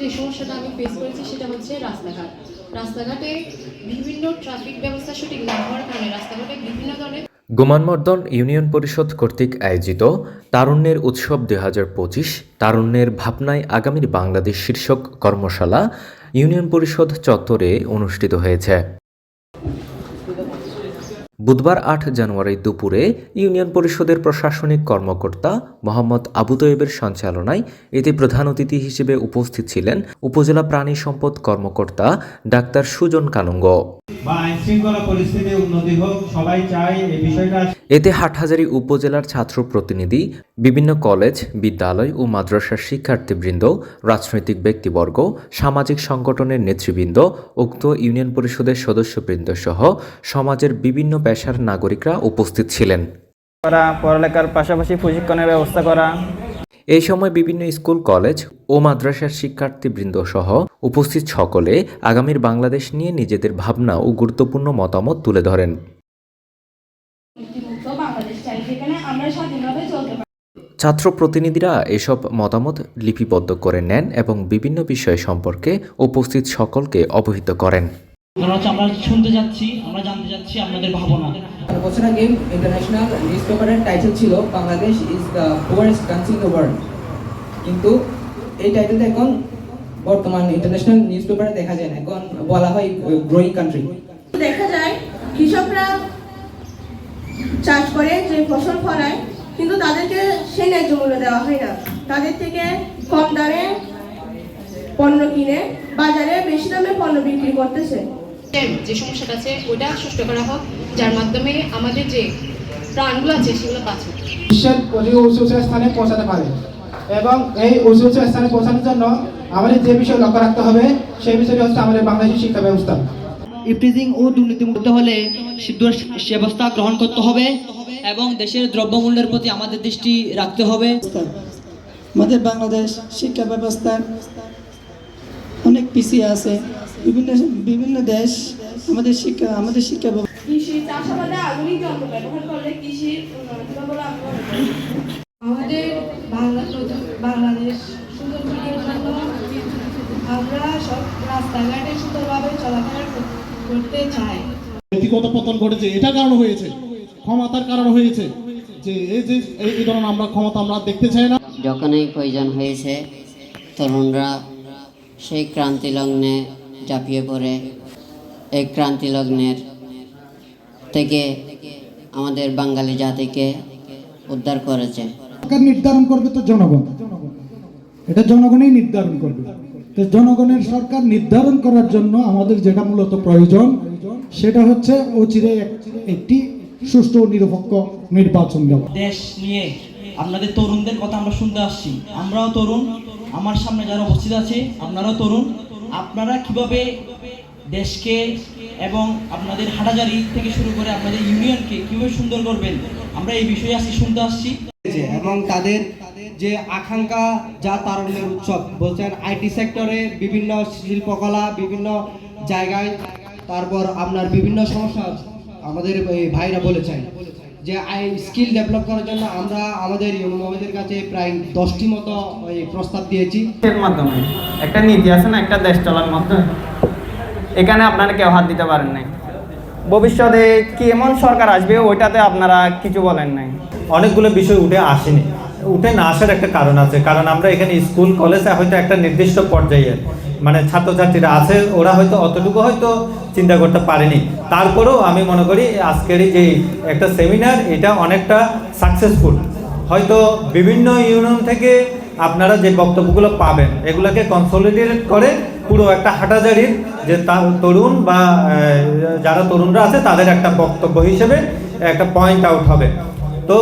যে সমস্যাটা আমি ফেস করেছি সেটা হচ্ছে রাস্তাঘাট। রাস্তাঘাটে বিভিন্ন ট্রাফিক ব্যবস্থা সঠিক না হওয়ার কারণে রাস্তাঘাটে বিভিন্ন ধরনের গোমানমর্দন ইউনিয়ন পরিষদ কর্তৃক আয়োজিত তারুণ্যের উৎসব দুই হাজার পঁচিশ, তারুণ্যের ভাবনায় আগামীর বাংলাদেশ শীর্ষক কর্মশালা ইউনিয়ন পরিষদ চত্বরে অনুষ্ঠিত হয়েছে। বুধবার আট জানুয়ারি দুপুরে ইউনিয়ন পরিষদের প্রশাসনিক কর্মকর্তা মোহাম্মদ আবু তৈবের সঞ্চালনায় এতে প্রধান অতিথি হিসেবে উপস্থিত ছিলেন উপজেলা প্রাণী সম্পদ কর্মকর্তা ডাক্তার সুজন কানুঙ্গ। বা আইন শৃঙ্খলা পরিস্থিতি উন্নতি হোক, সবাই চায় এই বিষয়টা এতে হাটহাজারী উপজেলার ছাত্র প্রতিনিধি বিভিন্ন কলেজ বিদ্যালয় ও মাদ্রাসার শিক্ষার্থীবৃন্দ রাজনৈতিক ব্যক্তিবর্গ সামাজিক সংগঠনের নেতৃবৃন্দ উক্ত ইউনিয়ন পরিষদের সদস্যবৃন্দ সহ সমাজের বিভিন্ন পেশার নাগরিকরা উপস্থিত ছিলেন। করা পড়ালেখার পাশাপাশি প্রশিক্ষণের ব্যবস্থা করা। এই সময় বিভিন্ন স্কুল কলেজ ও মাদ্রাসার শিক্ষার্থীবৃন্দ সহ উপস্থিত সকলে আগামীর বাংলাদেশ নিয়ে নিজেদের ভাবনা ও গুরুত্বপূর্ণ মতামত তুলে ধরেন মুক্ত বাংলাদেশ চাই যেখানে আমরা স্বাধীনভাবে চলতে পারি ছাত্র প্রতিনিধিরা এসব মতামত লিপিবদ্ধ করে নেন এবং বিভিন্ন বিষয় সম্পর্কে উপস্থিত সকলকে অবহিত করেন। আমরা শুনতে যাচ্ছি আমরা জানতে চাচ্ছি আপনাদের ভাবনা। বছর আগে ইন্টারন্যাশনাল নিউজ পেপারের টাইটেল ছিল Bangladesh is the poorest country in the world কিন্তু এই টাইটেলটা এখন বর্তমান ইন্টারন্যাশনাল নিউজ পেপারে দেখা যায় না এখন বলা হয় গ্রোয়িং কান্ট্রি দেখা যায় কৃষকরা চাষ করে যে ফসল ফলায় কিন্তু তাদেরকে সেই ন্যায্য মূল্য দেওয়া হয় না। তাদের থেকে কম দামে পণ্য কিনে বাজারে বেশি দামে পণ্য বিক্রি করতেছে। যে সমস্যাটা আছে ওটা সুষ্ঠু করা হোক যার মাধ্যমে আমাদের যে প্রাণগুলো আছে সেগুলো বিশ্বের উঁচু উঁচু স্থানে পৌঁছাতে পারে। এবং এই উঁচু উঁচু স্থানে পৌঁছানোর জন্য আমাদের যে বিষয় লক্ষ্য রাখতে হবে সেই বিষয়টি হচ্ছে আমাদের বাংলাদেশের শিক্ষা ব্যবস্থা। ইফটিজিং ও দুর্নীতিমুক্ত হলে সিদ্ধুর ব্যবস্থা গ্রহণ করতে হবে এবং দেশের দ্রব্যমূল্যের প্রতি আমাদের দৃষ্টি রাখতে হবে। আমাদের বাংলাদেশ শিক্ষা ব্যবস্থা অনেক পিছিয়ে আছে। বিভিন্ন বিভিন্ন দেশ আমাদের শিক্ষা আমাদের শিক্ষা। আমাদের বাংলাদেশ সুন্দর আমরা সব রাস্তাঘাটে সুন্দরভাবে চলাফেরা করতে ব্যক্তিগত পতন ঘটেছে এটা কারণ হয়েছে। ক্ষমতার কারণ হয়েছে। যে এই যে এই ধরনের আমরা ক্ষমতা আমরা দেখতে চাই না। যখনই প্রয়োজন হয়েছে তরুণরা সেই ক্রান্তি লগ্নে ঝাঁপিয়ে পড়ে। এই ক্রান্তি লগ্নের থেকে আমাদের বাঙালি জাতিকে উদ্ধার করেছে। নির্ধারণ করবে তো জনগণ। এটা জনগণই নির্ধারণ করবে। জনগণের সরকার নির্ধারণ করার জন্য আমাদের যেটা মূলত প্রয়োজন সেটা হচ্ছে অচিরে একটি সুষ্ঠু ও নিরপেক্ষ নির্বাচন দেওয়া দেশ নিয়ে আপনাদের তরুণদের কথা আমরা শুনতে আসছি। আমরাও তরুণ আমার সামনে যারা উপস্থিত আছে আপনারাও তরুণ। আপনারা কীভাবে দেশকে এবং আপনাদের হাটাজারি থেকে শুরু করে আপনাদের ইউনিয়নকে কীভাবে সুন্দর করবেন আমরা এই বিষয়ে আজকে শুনতে আসছি। এবং তাদের যে আকাঙ্ক্ষা যা তারুণ্যের উৎসব। বলছেন আইটি সেক্টরে বিভিন্ন শিল্পকলা বিভিন্ন জায়গায় তারপর আপনার বিভিন্ন সমস্যা আমাদের এই ভাইরা বলেছেন যে আই স্কিল ডেভেলপ করার জন্য আমরা আমাদের ইউনিভার্সিটির কাছে প্রায় দশটি মতো ওই প্রস্তাব দিয়েছি। এর মাধ্যমে। একটা নীতি আছে না একটা দেশ চলার মাধ্যমে এখানে আপনারা কেউ হাত দিতে পারেন নাই। ভবিষ্যতে কি এমন সরকার আসবে ওইটাতে আপনারা কিছু বলেন নাই। অনেকগুলো বিষয় উঠে আসেনি। উঠে না আসার একটা কারণ আছে। কারণ আমরা এখানে স্কুল, কলেজে হয়তো একটা নির্দিষ্ট পর্যায়ে মানে ছাত্রছাত্রীরা আছে, ওরা হয়তো অতটুকু হয়তো চিন্তা করতে পারেনি। তারপরেও আমি মনে করি আজকের যে একটা সেমিনার এটা অনেকটা সাকসেসফুল হয়তো বিভিন্ন ইউনিয়ন থেকে আপনারা যে বক্তব্যগুলো পাবেন, এগুলোকে কনসলিডেট করে পুরো একটা হাটাজারির যে তরুণ বা যারা তরুণরা আছে, তাদের একটা বক্তব্য হিসেবে একটা পয়েন্ট আউট হবে। তো